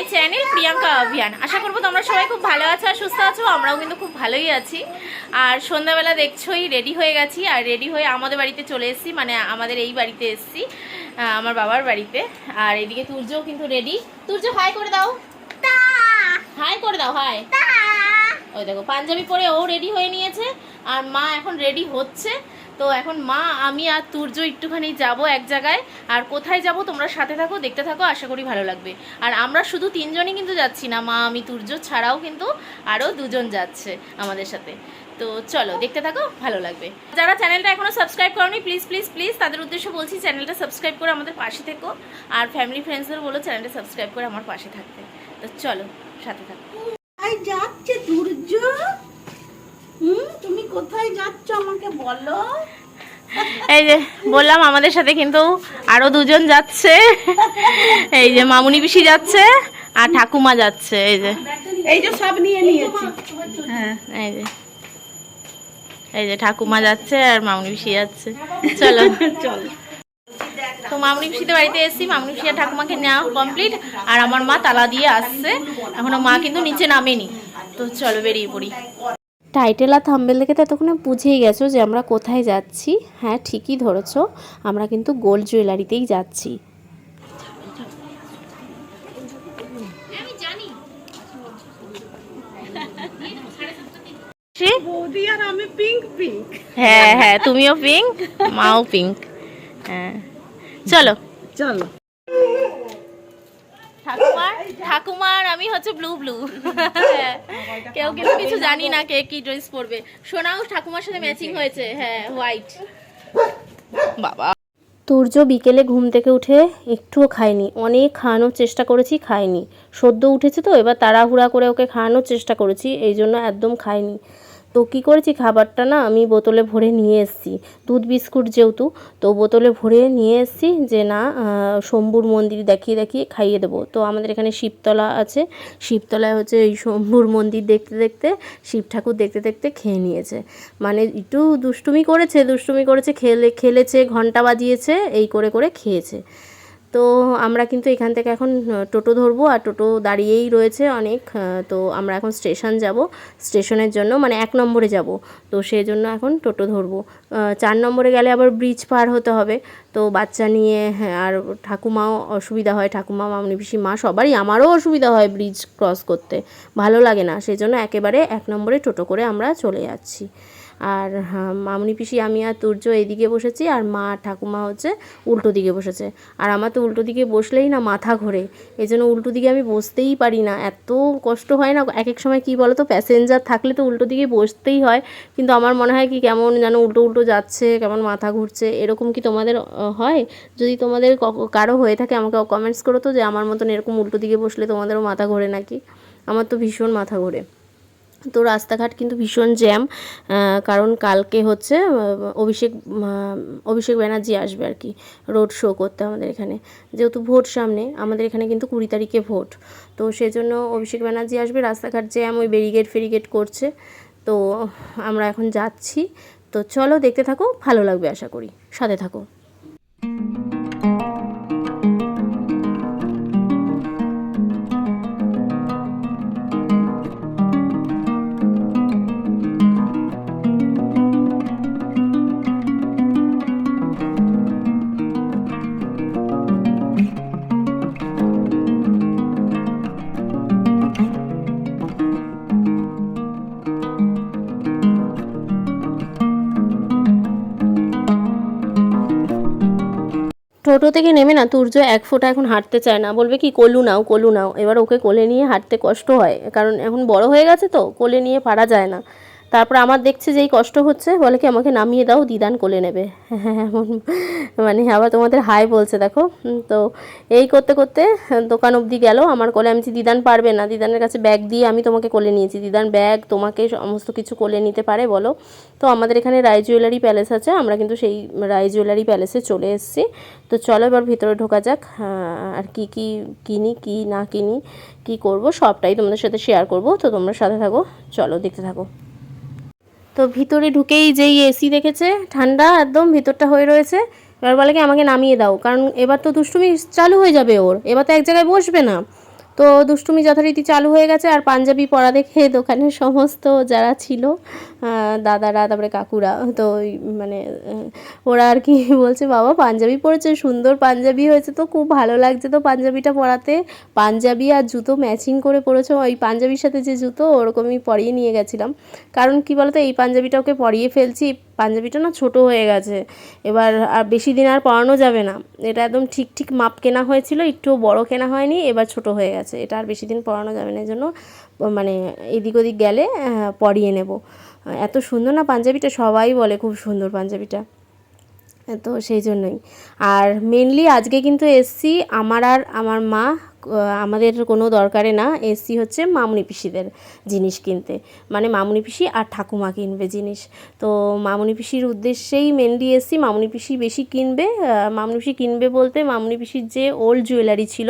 My channel Priyanka অভিয়ান। আশা করব তোমরা সবাই খুব ভালো আছো আর সুস্থ আছো আমরাও কিন্তু খুব ভালোই আছি। আর সন্ধ্যাবেলা দেখছোই রেডি হয়ে গেছি আর রেডি হয়ে আমাদের বাড়িতে চলে এসেছি মানে আমাদের এই বাড়িতে এসেছি আমার বাবার বাড়িতে। আর এদিকে তুর্যও কিন্তু রেডি তুর্য হাই করে দাও। হাই করে দাও হাই ওই দেখো পাঞ্জাবি পরে ও রেডি হয়ে নিয়েছে আর মা এখন রেডি হচ্ছে। তো এখন মা, আমি আর তুর্য একটুখানি যাব এক জায়গায়। আর কোথায় যাব তোমরা সাথে থাকো, দেখতে থাকো, আশা করি ভালো লাগবে। আর আমরা শুধু তিনজনই কিন্তু যাচ্ছি না, মা, আমি, তুর্য ছাড়াও কিন্তু আরও দুজন যাচ্ছে আমাদের সাথে। তো চলো, দেখতে থাকো, ভালো লাগবে। যারা চ্যানেলটা এখনও সাবস্ক্রাইব করনি প্লিজ প্লিজ প্লিজ তাদের উদ্দেশ্যে বলছি চ্যানেলটা সাবস্ক্রাইব করে আমাদের পাশে থেকো। আর ফ্যামিলি ফ্রেন্ডসদের বলো চ্যানেলটা সাবস্ক্রাইব করে আমার পাশে থাকতে। তো চলো, সাথে থাকো। যাচ্ছে দুর্য হুম তুমি কোথায় যাচ্ছ আমাকে বলো। এই যে বললাম আমাদের সাথে কিন্তু আরও দুজন যাচ্ছে। এই যে মামুনি পিসি যাচ্ছে আর ঠাকুমা যাচ্ছে এই যে। এই যে সব নিয়ে নিয়েছি। হ্যাঁ। এই যে। এই যে ঠাকুমা যাচ্ছে আর মামুনি পিসি যাচ্ছে। চলো। চল। তো মামুনি পিসিতে বাড়িতে এসেছি মামুনি পিসি আর ঠাকুমাকে নেওয়া কমপ্লিট আর আমার মা তালা দিয়ে আসছে। এখনও মা কিন্তু নিচে নামেনি। তো চলো বেরিয়ে পড়ি। টাইটেল আর থাম্বেল দেখে তো এতক্ষণে বুঝেই গেছো যে আমরা কোথায় যাচ্ছি। হ্যাঁ ঠিকই ধরেছ আমরা কিন্তু গোল্ড জুয়েলারিতেই যাচ্ছি। বৌদি আর আমি পিঙ্ক পিঙ্ক হ্যাঁ হ্যাঁ তুমিও পিঙ্ক মাও পিঙ্ক হ্যাঁ। চলো। চলো। ঠাকুমার? ঠাকুমার আমি হচ্ছে ব্লু ব্লু কেউ কিন্তু কিছু জানি না কে কি ড্রেস পরবে। সোনাও ঠাকুমার সাথে ম্যাচিং হয়েছে। হ্যাঁ হোয়াইট বাবা। সূর্য বিকেলে ঘুম থেকে উঠে একটুও খায়নি। অনেক খাওয়ানোর চেষ্টা করেছি খায়নি। সদ্য উঠেছে তো এবার তাড়াহুড়া করে ওকে খাওয়ানোর চেষ্টা করেছি এই জন্য একদম খায়নি। তো কী করেছি? খাবারটা না আমি বোতলে ভরে নিয়ে এসেছি। দুধ বিস্কুট যেহেতু, তো বোতলে ভরে নিয়ে এসেছি যে না শম্ভুর মন্দির দেখিয়ে দেখিয়ে খাইয়ে দেবো। তো আমাদের এখানে শিবতলা আছে। শিবতলায় হচ্ছে এই শম্ভুর মন্দির দেখতে দেখতে শিব ঠাকুর দেখতে দেখতে খেয়ে নিয়েছে। মানে একটু দুষ্টুমি করেছে দুষ্টুমি করেছে, খেলে, খেলেছে ঘণ্টা বাজিয়েছে, এই করে করে খেয়েছে। তো আমরা কিন্তু এখান থেকে এখন টোটো ধরবো আর টোটো দাঁড়িয়েই রয়েছে অনেক তো আমরা এখন স্টেশন যাব। স্টেশনের জন্য মানে এক নম্বরে যাব। তো সেই জন্য এখন টোটো ধরবো। চার নম্বরে গেলে আবার ব্রিজ পার হতে হবে। তো বাচ্চা নিয়ে হ্যাঁ, আর ঠাকুমাও অসুবিধা হয়। ঠাকুমা মামনি পিসি মা সবারই আমারও অসুবিধা হয় ব্রিজ ক্রস করতে। ভালো লাগে না সেই জন্য একেবারে এক নম্বরে টোটো করে আমরা চলে যাচ্ছি। আর হ্যাঁ, মামনি পিসি আমি আর তুর্য এদিকে বসেছি আর মা ঠাকুমা হচ্ছে উল্টো দিকে বসেছে। আর আমার তো উল্টো দিকে বসলেই না মাথা ঘোরে। এই জন্য উল্টো দিকে আমি বসতেই পারি না। এত কষ্ট হয় না এক এক সময় কি বলো তো প্যাসেঞ্জার থাকলে তো উল্টো দিকে বসতেই হয়। কিন্তু আমার মনে হয় কি কেমন যেন উল্টো উল্টো যাচ্ছে কেমন মাথা ঘুরছে এরকম কি তোমাদের হয়? যদি তোমাদের কারও হয়ে থাকে আমাকে কমেন্টস করো তো যে আমার মতন এরকম উল্টো দিকে বসলে তোমাদেরও মাথা ঘোরে নাকি? আমার তো ভীষণ মাথা ঘোরে। তো রাস্তাঘাট কিন্তু ভীষণ জ্যাম কারণ কালকে হচ্ছে অভিষেক অভিষেক ব্যানার্জি আসবে আর কি, রোড শো করতে আমাদের এখানে। যেহেতু ভোট সামনে, আমাদের এখানে কিন্তু কুড়ি তারিখে ভোট। তো সেজন্য অভিষেক ব্যানার্জি আসবে, রাস্তাঘাট জ্যাম, ওই ব্যারিগেড ফেরিগেট করছে। তো আমরা এখন যাচ্ছি। তো চলো দেখতে থাকো, ভালো লাগবে আশা করি। সাথে থাকো। টোটো থেকে নেমে না তুর্য এক ফোঁটা এখন হাঁটতে চায় না। বলবে কি, কলু নাও কলু নাও। এবার ওকে কোলে নিয়ে হাঁটতে কষ্ট হয়। কারণ এখন বড় হয়ে গেছে তো, কোলে নিয়ে পারা যায় না। তারপর আমার দেখছে যেই কষ্ট হচ্ছে, বলে কি আমাকে নামিয়ে দাও, দিদান কোলে নেবে। এমন মানে আবার তোমাদের হাই বলছে, দেখো। তো এই করতে করতে দোকান অবধি গেল, আমার কোলে, আমি দিদান পারবে না, দিদানের কাছে ব্যাগ দিয়ে আমি তোমাকে কোলে নিয়েছি। দিদান ব্যাগ, তোমাকে সমস্ত কিছু কোলে নিতে পারে, বলো। তো আমাদের এখানে রায় জুয়েলারি প্যালেস আছে, আমরা কিন্তু সেই রায় জুয়েলারি প্যালেসে চলে এসেছি। তো চলো এবার ভিতরে ঢোকা যাক আর কি কি কিনি, কি না কিনি, কি করব, সবটাই তোমাদের সাথে শেয়ার করব। তো তোমরা সাথে থাকো, চলো দেখতে থাকো। তো ভিতরে ঢুকেই যেই এসি দেখেছে, ঠান্ডা একদম ভিতরটা হয়ে রয়েছে। এবার বলে কি, আমাকে নামিয়ে দাও। কারণ এবার তো দুষ্টুমি চালু হয়ে যাবে ওর। এবার তো এক জায়গায় বসবে না। তো দুষ্টুমি যথারীতি চালু হয়ে গেছে আর পাঞ্জাবি পরা দেখে দোকানের সমস্ত যারা ছিল দাদারা, তারপরে কাকুরা, তো মানে ওরা আর কি বলছে, বাবা, পাঞ্জাবি পরেছে, সুন্দর পাঞ্জাবি হয়েছে তো, খুব ভালো লাগছে তো পাঞ্জাবিটা পরাতে। পাঞ্জাবি আর জুতো ম্যাচিং করে পরেছে, ওই পাঞ্জাবির সাথে যে জুতো, ওরকমই পরিয়ে নিয়ে গেছিলাম। কারণ কি বলতো, এই পাঞ্জাবিটা ওকে পরিয়ে ফেলছি, পাঞ্জাবিটা না ছোট হয়ে গেছে। এবার আর বেশি দিন আর পরানো যাবে না। এটা একদম ঠিক ঠিক মাপ কেনা হয়েছিল, একটুও বড় কেনা হয়নি, এবার ছোট হয়ে গেছে। এটা আর বেশি দিন পরানো যাবে না জন্য মানে এদিক ওদিক গেলে পরিয়ে নেব। এত সুন্দর না পাঞ্জাবিটা? সবাই বলে খুব সুন্দর পাঞ্জাবিটা। তো সেই জন্যই। আর মেনলি আজকে কিন্তু এসছি, আমার আর আমার মা আমাদের কোনো দরকারে না এসছি হচ্ছে মামুনি পিসিদের জিনিস কিনতে। মানে মামুনি পিসি আর ঠাকুমা কিনবে জিনিস। তো মামুনি পিসির উদ্দেশ্যেই মেনলি এসছি মামুনি পিসি বেশি কিনবে। মামুনি পিসি কিনবে বলতে মামুনি পিসির যে ওল্ড জুয়েলারি ছিল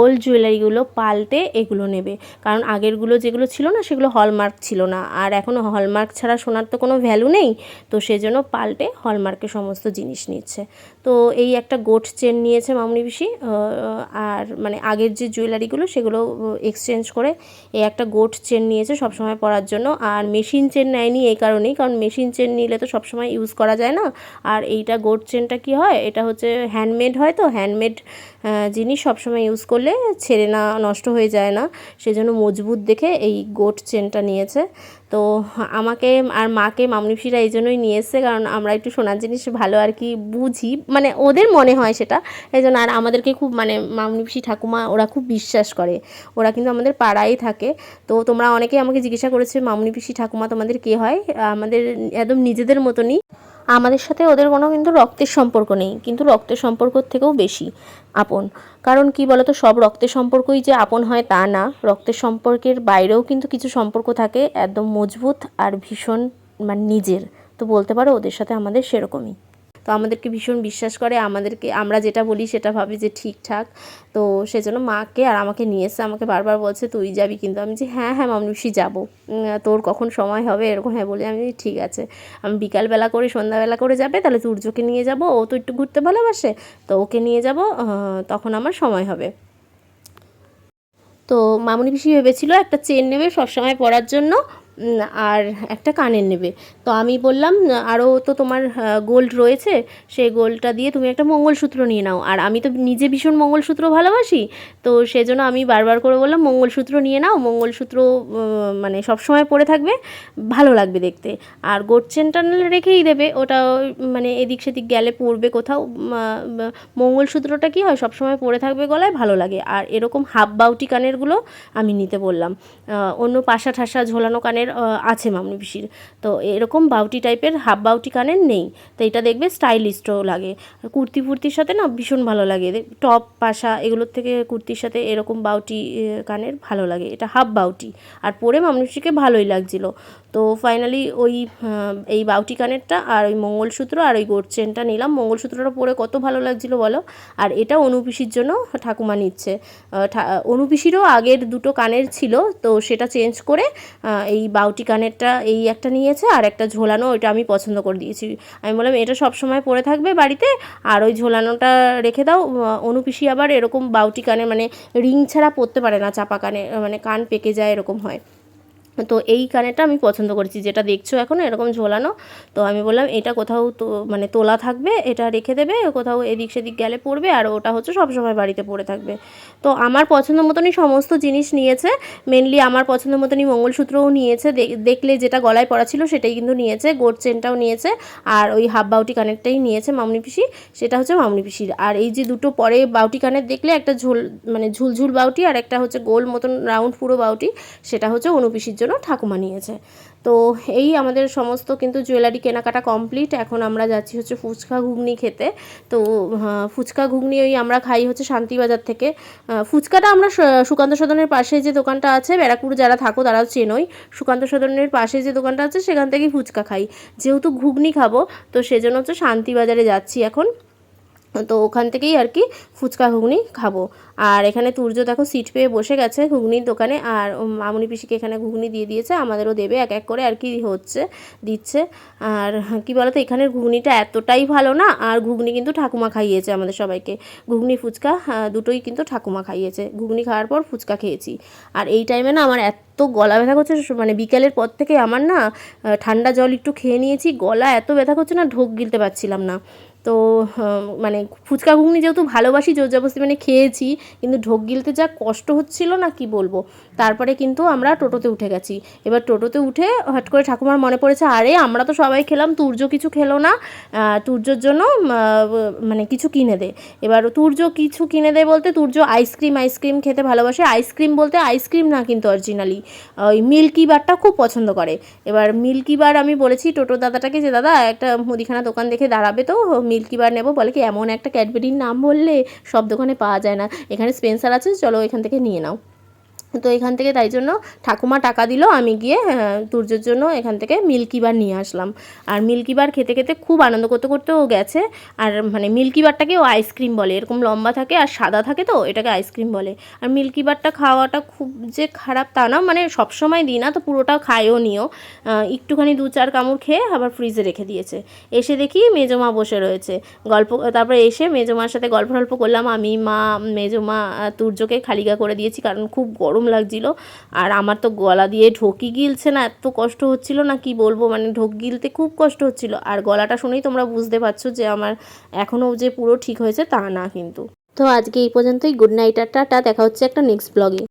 ওল্ড জুয়েলারিগুলো পাল্টে এগুলো নেবে। কারণ আগেরগুলো যেগুলো ছিল না, সেগুলো হলমার্ক ছিল না। আর এখনও হলমার্ক ছাড়া সোনার তো কোনো ভ্যালু নেই। তো সেজন্য পাল্টে হলমার্কের সমস্ত জিনিস নিচ্ছে। তো এই একটা গোট চেন নিয়েছে মামনি পিসি। আর মানে আগের যে জুয়েলারিগুলো সেগুলো এক্সচেঞ্জ করে এই একটা গোট চেন নিয়েছে সবসময় পরার জন্য। আর মেশিন চেন নেয়নি এই কারণেই, কারণ মেশিন চেন নিলে তো সবসময় ইউজ করা যায় না। আর এইটা গোট চেনটা কি হয়? এটা হচ্ছে হ্যান্ডমেড হয় তো হ্যান্ডমেড জিনিস সবসময় ইউজ করলে ছেড়ে না, নষ্ট হয়ে যায় না। সেজন্য মজবুত দেখে এই গোট চেনটা নিয়েছে। তো আমাকে আর মাকে মামনিপিসিরা এই জন্যই নিয়ে কারণ আমরা একটু সোনার জিনিস ভালো আর কি বুঝি। মানে ওদের মনে হয় সেটা, এই জন্য আর আমাদেরকে খুব মানে মামনিপিসি ঠাকুমা ওরা খুব বিশ্বাস করে। ওরা কিন্তু আমাদের পাড়ায় থাকে। তো তোমরা অনেকেই আমাকে জিজ্ঞাসা করেছে মামনিপিসি ঠাকুমা তোমাদের কে হয়? আমাদের একদম নিজেদের মতনই। আমাদের সাথে ওদের কোনো কিন্তু রক্তের সম্পর্ক নেই, কিন্তু রক্তের সম্পর্কর থেকেও বেশি আপন। কারণ কি বলতো, সব রক্তের সম্পর্কই যে আপন হয় তা না। রক্তের সম্পর্কের বাইরেও কিন্তু কিছু সম্পর্ক থাকে, একদম মজবুত আর ভীষণ মানে নিজের। তো বলতে পারো ওদের সাথে আমাদের সেরকমই। তো আমাদেরকে ভীষণ বিশ্বাস করে, আমাদেরকে, আমরা যেটা বলি সেটা ভাবে যে ঠিকঠাক তো সেজন্য মাকে আর আমাকে নিয়ে এসে আমাকে বারবার বলছে, তুই যাবি কিন্তু? আমি যে হ্যাঁ হ্যাঁ মামনুষি যাব। তোর কখন সময় হবে? এরকম হ্যাঁ বলে আমি, ঠিক আছে। আমি বিকালবেলা করে, সন্ধ্যাবেলা করে যাবে, তাহলে সূর্যকে নিয়ে যাব, ও তো একটু ঘুরতে ভালোবাসে, তো ওকে নিয়ে যাব তখন আমার সময় হবে। তো মামুনি পিসি ভেবেছিল একটা চেন নেবে সবসময় পরার জন্য। আর একটা কানের নেবে। তো আমি বললাম আরও তো তোমার গোল্ড রয়েছে, সেই গোল্ডটা দিয়ে তুমি একটা মঙ্গলসূত্র নিয়ে নাও। আর আমি তো নিজে ভীষণ মঙ্গলসূত্র ভালোবাসি, তো সেজন্য আমি বারবার করে বললাম, মঙ্গলসূত্র নিয়ে নাও, মঙ্গলসূত্র মানে সবসময় পরে থাকবে, ভালো লাগবে দেখতে। আর গোট চেনটা রেখেই দেবে, ওটা মানে এদিক সেদিক গেলে পড়বে কোথাও মঙ্গলসূত্রটা কি হয় সবসময় পরে থাকবে গলায়, ভালো লাগে। আর এরকম হাফ বাউটি কানেরগুলো আমি নিতে বললাম। অন্য পাশা ঠাসা ঝোলানো কানের আহ, আছে মামনি পিসির। তো এরকম বাউটি টাইপের হাফ বাউটি কানের নেই। তো এটা দেখবে স্টাইলিস্টও লাগে। কুর্তি ফুর্তির সাথে না ভীষণ ভালো লাগে। টপ পাশা এগুলোর থেকে কুর্তির সাথে এরকম বাউটি কানের ভালো লাগে। এটা হাফ বাউটি। আর পরে মামনিপিসিকে ভালোই লাগছিল। তো ফাইনালি ওই এই বাউটি কানেরটা আর ওই মঙ্গলসূত্র আর ওই গোট চেনটা নিলাম। মঙ্গলসূত্রটা পরে কত ভালো লাগছিল বলো? আর এটা অনুপিসির জন্য ঠাকুমা নিচ্ছে। অনুপিসিরও আগের দুটো কানের ছিল। তো সেটা চেঞ্জ করে এই বাউটি কানেরটা এই একটা নিয়েছে আর একটা ঝোলানো ওইটা আমি পছন্দ করে দিয়েছি। আমি বললাম, এটা সব সময় পরে থাকবে বাড়িতে আর ওই ঝোলানোটা রেখে দাও। অনুপিসি আবার এরকম বাউটি কানে মানে রিং ছাড়া পরতে পারে না, চাপা কানে মানে কান পেকে যায় এরকম হয়। তো এই কানেরটা আমি পছন্দ করেছি, যেটা দেখছ এখন, এরকম ঝোলানো। তো আমি বললাম, এটা কোথাও তো মানে তোলা থাকবে, এটা রেখে দেবে, কোথাও এদিক সেদিক গেলে পড়বে, আর ওটা হচ্ছে সবসময় বাড়িতে পড়ে থাকবে। তো আমার পছন্দ মতনই সমস্ত জিনিস নিয়েছে মেনলি আমার পছন্দ মতনই মঙ্গলসূত্রও নিয়েছে দেখলে যেটা গলায় পড়া ছিল সেটাই কিন্তু নিয়েছে গোট চেনটাও নিয়েছে, আর ওই হাফ বাউটি কানেরটাই নিয়েছে মামনি পিসি, সেটা হচ্ছে মামনি পিসির। আর এই যে দুটো পরে বাউটি কানের দেখলে একটা ঝোল মানে ঝুলঝুল বাউটি আর একটা হচ্ছে গোল মতন রাউন্ড পুরো বাউটি সেটা হচ্ছে অনুপিসির জন্য ঠাকুমা নিয়েছে। তো এই আমাদের সমস্ত কিন্তু জুয়েলারি কেনাকাটা কমপ্লিট এখন আমরা যাচ্ছি হচ্ছে ফুচকা ঘুগনি খেতে। তো ফুচকা ঘুগনি ওই আমরা খাই হচ্ছে শান্তিবাজার থেকে। ফুচকাটা আমরা সুকান্ত সদনের পাশে যে দোকানটা আছে, ব্যারাকপুর যারা থাকো তারাও চেনোই। সুকান্ত সদনের পাশে যে দোকানটা আছে, সেখান থেকেই ফুচকা খাই। যেহেতু ঘুগনি খাব, তো সেজন্য হচ্ছে শান্তিবাজারে যাচ্ছি এখন। তো ওখান থেকেই আর কি ফুচকা ঘুগনি খাব। আর এখানে তুর্য দেখো সিট পেয়ে বসে গেছে ঘুগনির দোকানে আর মামুনি পিসিকে এখানে ঘুগনি দিয়ে দিয়েছে, আমাদেরও দেবে, এক এক করে আর কি হচ্ছে, দিচ্ছে। আর কি বলতো, এখানের ঘুগনিটা এতটাই ভালো না, আর ঘুগনি কিন্তু ঠাকুমা খাইয়েছে আমাদের সবাইকে। ঘুগনি, ফুচকা দুটোই কিন্তু ঠাকুমা খাইয়েছে। ঘুগনি খাওয়ার পর ফুচকা খেয়েছি। আর এই টাইমে না আমার এত গলা ব্যথা করছে মানে বিকেলের পর থেকে আমার না ঠান্ডা জল একটু খেয়ে নিয়েছি, গলা এত ব্যথা করছে না, ঢোক গিলতে পারছিলাম না। তো মানে ফুচকা ঘুগনি যেহেতু ভালোবাসি, জোর জবরদস্তি মানে খেয়েছি, কিন্তু ঢোক গিলতে যা কষ্ট হচ্ছিল না কি বলব? তারপরে কিন্তু আমরা টোটোতে উঠে গেছি। এবার টোটোতে উঠে হট করে ঠাকুমার মনে পড়েছে, আরে, আমরা তো সবাই খেলাম, তুর্য কিছু খেলো না তুর্যর জন্য মানে কিছু কিনে দে। এবার তুর্য কিছু কিনে দেয় বলতে তুর্য আইসক্রিম আইসক্রিম খেতে ভালোবাসে। আইসক্রিম বলতে আইসক্রিম না কিন্তু অরিজিনালি। ওই মিল্কি বারটা খুব পছন্দ করে। এবার মিল্কি বার আমি বলেছি টোটো দাদাটাকে যে, দাদা, একটা মুদিখানা দোকান দেখে দাঁড়াবে তো বার নেব। বলে কি, এমন একটা ক্যাডবেরির নাম বললে সব দোকানে পাওয়া যায় না। এখানে স্পেন্সার আছে, চলো এখান থেকে নিয়ে নাও। তো এখান থেকে তাই জন্য ঠাকুমা টাকা দিল, আমি গিয়ে তুর্যের জন্য এখান থেকে মিল্কি বার নিয়ে আসলাম। আর মিল্কি বার খেতে খেতে খুব আনন্দ করতে করতে ও গেছে। আর মানে মিল্কি বারটাকে ও আইসক্রিম বলে, এরকম লম্বা থাকে আর সাদা থাকে তো, এটাকে আইসক্রিম বলে। আর মিল্কি বারটা খাওয়াটা খুব যে খারাপ তা না মানে সবসময় দিই না, তো পুরোটা খায়ও নিও একটুখানি দু চার কামড় খেয়ে আবার ফ্রিজে রেখে দিয়েছে। এসে দেখি মেজমা বসে রয়েছে। গল্প, তারপরে এসে মেজমার সাথে গল্প টল্প করলাম। আমি, মা মেজমা তুর্যকে খালিগা করে দিয়েছি, কারণ খুব গরম লাগছিল। আর আমার তো গলা দিয়ে ঢোকি গিলছে না, এত কষ্ট হচ্ছিল না কি বলব? মানে ঢোক গিলতে খুব কষ্ট হচ্ছিল। আর গলাটা শুনেই তোমরা বুঝতে পারছ যে আমার এখনও যে পুরো ঠিক হয়েছে তা না কিন্তু। তো আজকে এই পর্যন্তই। গুড নাইট আর টাটা। দেখা হচ্ছে একটা নেক্সট ব্লগে